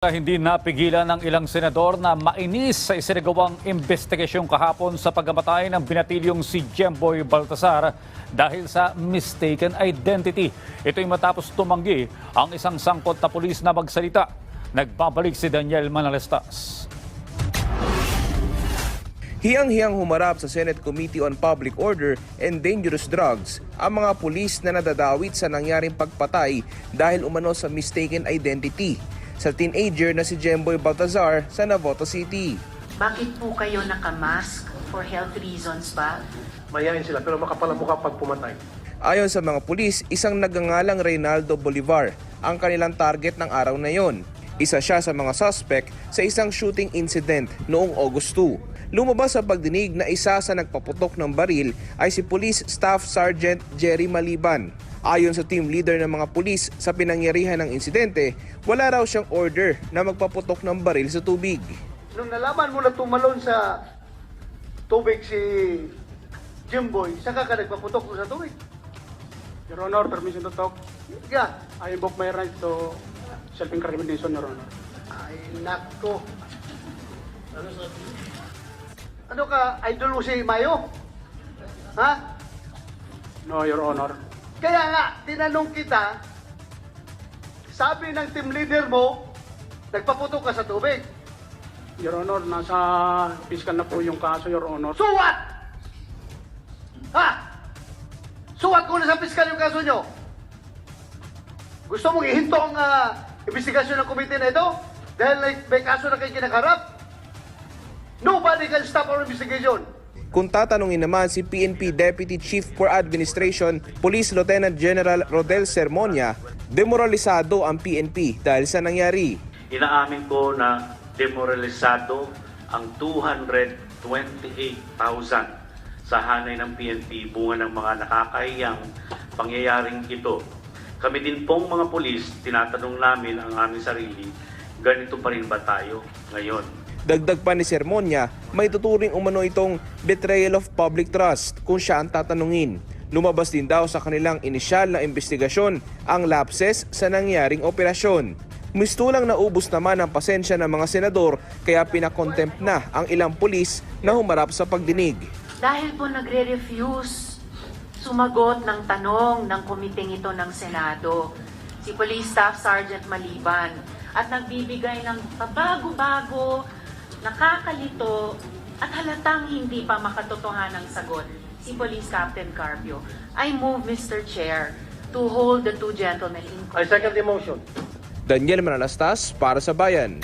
Hindi napigilan ng ilang senador na mainis sa isinagawang investigasyon kahapon sa pagkamatay ng binatilyong si Jemboy Baltasar dahil sa mistaken identity. Ito'y matapos tumanggi ang isang sangkot na pulis na magsalita. Nagbabalik si Daniel Manalestas. Hiyang-hiyang humarap sa Senate Committee on Public Order and Dangerous Drugs ang mga pulis na nadadawit sa nangyaring pagpatay dahil umano sa mistaken identity sa teenager na si Jemboy Baltazar sa Navoto City. Bakit po kayo nakamask? For health reasons ba? mayayain sila pero makapal ang mukha pag pumatay. Ayon sa mga pulis, isang nagangalang Reynaldo Bolivar ang kanilang target ng araw na yon. Isa siya sa mga suspect sa isang shooting incident noong August 2. Lumabas sa pagdinig na isa sa nagpaputok ng baril ay si Police Staff Sergeant Jerry Maliban. Ayon sa team leader ng mga pulis sa pinangyarihan ng insidente, wala raw siyang order na magpaputok ng baril sa tubig. Nung nalaman mo na tumalon sa tubig si Jimboy, saka ka nagpaputok sa tubig. Your Honor, permission to talk. Yeah. I invoke my right to self-incrimination, Your Honor. Ay, nako. Ano ka, idol mo si Mayo? Ha? No, Your Honor. Kaya nga, tinanong kita, sabi ng team leader mo, nagpaputok ka sa tubig. Your Honor, nasa fiscal na po yung kaso, Your Honor. So what? Ha? So what kung nasa piskal yung kaso nyo? Gusto mong ihinto ang ah, investigasyon ng komite na ito? Dahil like, may kaso na kayo kinakarap? Nobody can stop our investigation. Kung tatanungin naman si PNP Deputy Chief for Administration, Police Lieutenant General Rodel Sermonia, demoralisado ang PNP dahil sa nangyari. Inaamin ko na demoralisado ang 228,000 sa hanay ng PNP bunga ng mga nakakahiyang pangyayaring ito. Kami din pong mga pulis, tinatanong namin ang aming sarili, ganito pa rin ba tayo ngayon? Dagdag pa ni Sermonia, may tuturing umano itong betrayal of public trust kung siya ang tatanungin. Lumabas din daw sa kanilang inisyal na investigasyon ang lapses sa nangyaring operasyon. Mistulang naubos naman ang pasensya ng mga senador kaya pinakontempt na ang ilang pulis na humarap sa pagdinig. Dahil po nagre-refuse sumagot ng tanong ng komiteng ito ng Senado, si Police Staff Sergeant Maliban, at nagbibigay ng pabago-bago, nakakalito, at halatang hindi pa makatotohanang sagot, si Police Captain Carpio. I move, Mr. Chair, to hold the two gentlemen in I second the motion. Daniel Manalastas para sa Bayan.